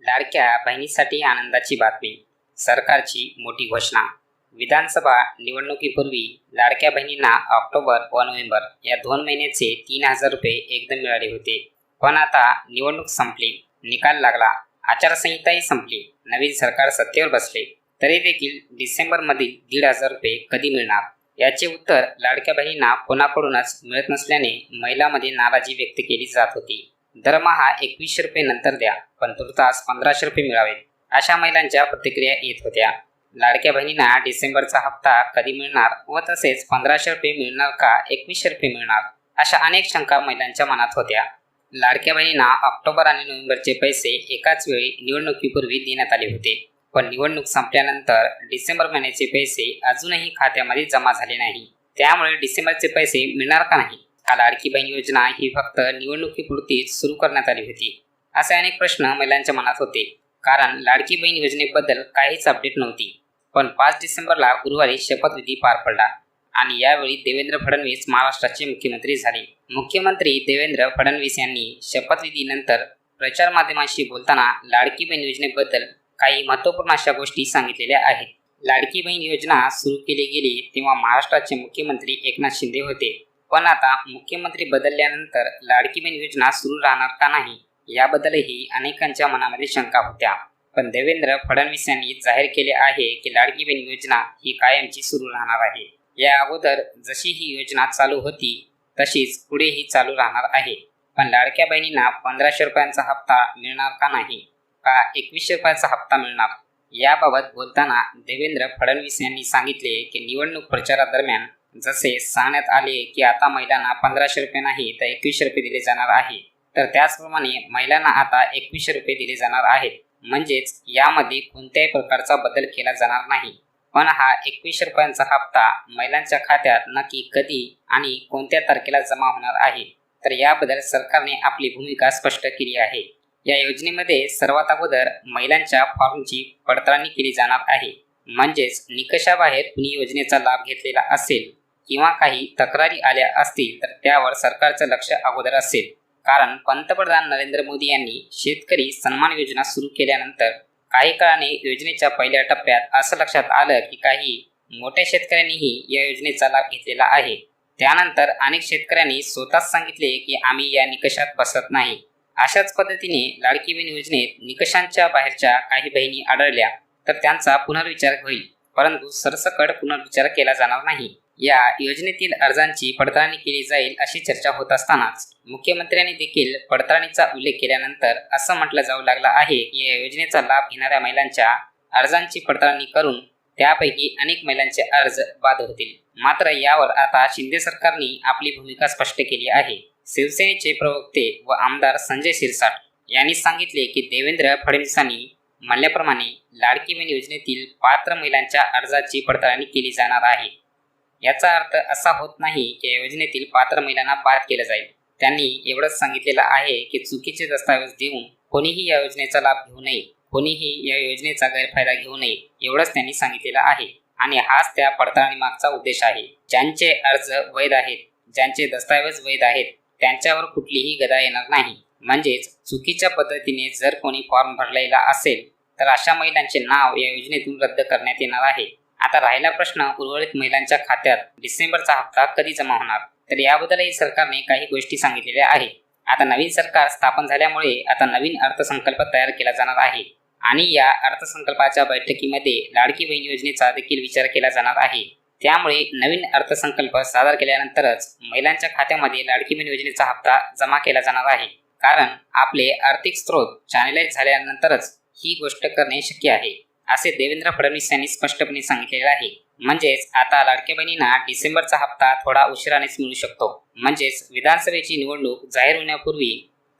लाडक्या बहिणीसाठी आनंदाची बातमी. सरकारची मोठी घोषणा. विधानसभा निवडणुकीपूर्वी लाडक्या बहिणींना ऑक्टोबर व नोव्हेंबर या दोन महिन्याचे तीन हजार रुपये एकदम मिळाले होते. पण आता निवडणूक संपली. निकाल लागला. आचारसंहिताही संपली. नवीन सरकार सत्तेवर बसले. तरी देखील डिसेंबरमधील दीड हजार रुपये कधी मिळणार? याचे उत्तर लाडक्या बहिणींना कोणाकडूनच मिळत नसल्याने महिलांमध्ये नाराजी व्यक्त केली जात होती. दरमहा एकवीसशे रुपये नंतर द्या पण तुर्तास पंधराशे रुपये मिळावे अशा महिलांच्या प्रतिक्रिया येत होत्या. लाडक्या बहिणींना डिसेंबरचा हप्ता कधी मिळणार व तसेच पंधराशे रुपये मिळणार का एकवीसशे रुपये मिळणार अशा अनेक शंका महिलांच्या मनात होत्या. लाडक्या बहिणींना ऑक्टोबर आणि नोव्हेंबरचे पैसे एकाच वेळी निवडणुकीपूर्वी देण्यात आले होते पण निवडणूक संपल्यानंतर डिसेंबर महिन्याचे पैसे अजूनही खात्यामध्ये जमा झाले नाही. त्यामुळे डिसेंबरचे पैसे मिळणार का नाही? हा लाडकी बहीण योजना ही फक्त निवडणुकीपुरतीच सुरू करण्यात आली होती. असे अनेक प्रश्न महिलांच्या मनात होते. कारण लाडकी बहीण योजनेबद्दल काहीच अपडेट नव्हती. पण पाच डिसेंबरला गुरुवारी शपथविधी पार पडला आणि यावेळी देवेंद्र फडणवीस महाराष्ट्राचे मुख्यमंत्री झाले. मुख्यमंत्री देवेंद्र फडणवीस यांनी शपथविधीनंतर प्रचार माध्यमांशी बोलताना लाडकी बहीण योजनेबद्दल काही महत्त्वपूर्ण अशा गोष्टी सांगितलेल्या आहेत. लाडकी बहीण योजना सुरू केली गेली तेव्हा महाराष्ट्राचे मुख्यमंत्री एकनाथ शिंदे होते. पण आता मुख्यमंत्री बदलल्यानंतर लाडकी बहीण योजना सुरू राहणार का नाही याबद्दलही अनेकांच्या मनामध्ये शंका होत्या. पण देवेंद्र फडणवीस यांनी जाहीर केले आहे की लाडकी बहीण योजना ही कायमची सुरू राहणार आहे. या अगोदर जशी ही योजना चालू होती तशीच पुढेही चालू राहणार आहे. पण लाडक्या बहिणींना पंधराशे रुपयांचा हप्ता मिळणार का नाही का एकवीसशे रुपयाचा हप्ता मिळणार याबाबत बोलताना देवेंद्र फडणवीस यांनी सांगितले की निवडणूक प्रचारादरम्यान जसे सांगण्यात आले की आता महिलांना पंधराशे रुपये नाही तर एकवीसशे रुपये दिले जाणार आहे. तर त्याचप्रमाणे महिलांना आता एकवीसशे रुपये दिले जाणार आहे म्हणजेच यामध्ये कोणत्याही प्रकारचा बदल केला जाणार नाही. पण हा एकवीसशे रुपयांचा हप्ता महिलांच्या खात्यात नक्की कधी आणि कोणत्या तारखेला जमा होणार आहे? तर याबद्दल सरकारने आपली भूमिका स्पष्ट केली आहे. या योजनेमध्ये सर्वात अगोदर महिलांच्या फॉर्मची पडताळणी केली जाणार आहे. म्हणजेच निकषाबाहेर कुणी योजनेचा लाभ घेतलेला असेल किंवा काही तक्रारी आल्या असतील तर त्यावर सरकारचं लक्ष अगोदर असेल. कारण पंतप्रधान नरेंद्र मोदी यांनी शेतकरी सन्मान योजना सुरू केल्यानंतर काही काळाने योजनेच्या पहिल्या टप्प्यात असं लक्षात आलं की काही मोठ्या शेतकऱ्यांनीही या योजनेचा लाभ घेतलेला आहे. त्यानंतर अनेक शेतकऱ्यांनी स्वतःच सांगितले की आम्ही या निकषात बसत नाही. अशाच पद्धतीने लाडकी बहीण योजनेत निकषांच्या बाहेरच्या काही बहिणी आढळल्या तर त्यांचा पुनर्विचार होईल. परंतु सरसकट पुनर्विचार केला जाणार नाही. या योजनेतील अर्जांची पडताळणी केली जाईल अशी चर्चा होत असतानाच मुख्यमंत्र्यांनी देखील पडताळणीचा उल्लेख केल्यानंतर असं म्हटलं जाऊ लागलं आहे की या योजनेचा लाभ घेणाऱ्या महिलांच्या अर्जांची पडताळणी करून त्यापैकी अनेक महिलांचे अर्ज बाद होतील. मात्र यावर आता शिंदे सरकारने आपली भूमिका स्पष्ट केली आहे. शिवसेनेचे प्रवक्ते व आमदार संजय शिरसाट यांनी सांगितले की देवेंद्र फडणवीसांनी म्हणल्याप्रमाणे लाडकी बहीण योजनेतील पात्र महिलांच्या अर्जाची पडताळणी केली जाणार आहे. याचा अर्थ असा होत नाही की या योजनेतील पात्र महिलांना पार केलं जाईल. त्यांनी एवढंच सांगितलेलं आहे की चुकीचे दस्तावेज देऊन कोणीही या योजनेचा लाभ घेऊ नये कोणीही या योजनेचा गैरफायदा घेऊ नये एवढंच त्यांनी सांगितलेलं आहे. आणि हाच त्या पडताळणी मागचा उद्देश आहे. ज्यांचे अर्ज वैध आहेत ज्यांचे दस्तावेज वैध आहेत त्यांच्यावर कुठलीही गदा येणार नाही. म्हणजेच चुकीच्या पद्धतीने जर कोणी फॉर्म भरलेला असेल तर अशा महिलांचे नाव या योजनेतून रद्द करण्यात येणार आहे. आता राहिला प्रश्न उर्वरित महिलांच्या खात्यात डिसेंबरचा हप्ता कधी जमा होणार? तर याबद्दलही सरकारने काही गोष्टी सांगितलेल्या आहे आता नवीन सरकार स्थापन झाल्यामुळे आता नवीन अर्थसंकल्प तयार केला जाणार आहे. आणि या अर्थसंकल्पाच्या बैठकीमध्ये लाडकी बहीण योजनेचा देखील विचार केला जाणार आहे. त्यामुळे नवीन अर्थसंकल्प सादर केल्यानंतरच महिलांच्या खात्यामध्ये लाडकी बहीण योजनेचा हप्ता जमा केला जाणार आहे. कारण आपले आर्थिक स्रोत चॅनलाइज झाल्यानंतरच ही गोष्ट करणे शक्य आहे. असे देवेंद्र फडणवीस यांनी स्पष्टपणे सांगितलेले आहे. म्हणजेच आता लाडक्या बहिणींना डिसेंबरचा हप्ता थोडा उशिरानेच मिळू शकतो. म्हणजेच विधानसभेची निवडणूक जाहीर होण्यापूर्वी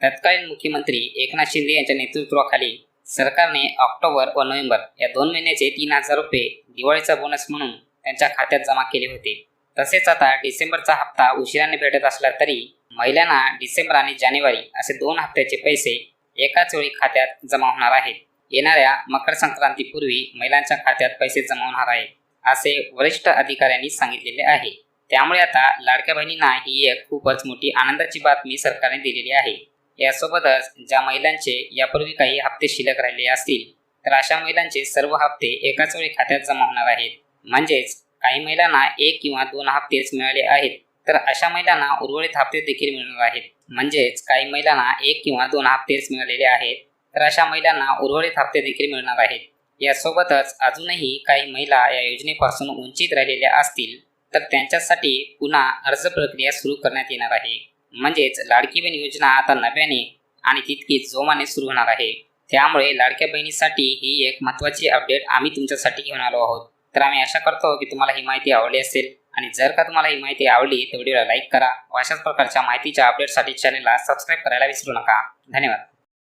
तत्कालीन मुख्यमंत्री एकनाथ शिंदे यांच्या नेतृत्वाखाली सरकारने ऑक्टोबर व नोव्हेंबर या दोन महिन्याचे तीन हजार रुपये दिवाळीचा बोनस म्हणून त्यांच्या खात्यात जमा केले होते. तसेच आता डिसेंबरचा हप्ता उशिराने भेटत असला तरी महिलांना डिसेंबर आणि जानेवारी असे दोन हप्त्याचे पैसे एकाच वेळी खात्यात जमा होणार आहेत. येणाऱ्या मकर संक्रांतीपूर्वी महिलांच्या खात्यात पैसे जमा होणार आहे असे वरिष्ठ अधिकाऱ्यांनी सांगितलेले आहे. त्यामुळे आता लाडक्या बहिणींना ही एक खूपच मोठी आनंदाची बातमी सरकारने दिलेली आहे. यासोबतच ज्या महिलांचे यापूर्वी काही हप्ते शिल्लक राहिले असतील तर अशा महिलांचे सर्व हप्ते एकाच वेळी खात्यात जमा होणार आहेत. म्हणजेच काही महिलांना एक किंवा दोन हप्तेच मिळाले आहेत तर अशा महिलांना उर्वरित हप्ते देखील मिळणार आहेत. म्हणजेच काही महिलांना एक किंवा दोन हप्तेच मिळालेले आहेत तर अशा महिलांना उर्वरित हप्ते देखील मिळणार आहेत. यासोबतच अजूनही काही महिला या योजनेपासून वंचित राहिलेल्या असतील तर त्यांच्यासाठी पुन्हा अर्ज प्रक्रिया सुरू करण्यात येणार आहे. म्हणजेच लाडकी बहीण योजना आता नव्याने आणि तितकीच जोमाने सुरू होणार आहे. त्यामुळे लाडक्या बहिणीसाठी ही एक महत्त्वाची अपडेट आम्ही तुमच्यासाठी घेऊन आलो आहोत. तर आम्ही आशा करतो की तुम्हाला ही माहिती आवडली असेल आणि जर का तुम्हाला ही माहिती आवडली तर व्हिडिओला लाईक करा व अशाच प्रकारच्या माहितीच्या अपडेटसाठी चॅनलला सबस्क्राईब करायला विसरू नका. धन्यवाद.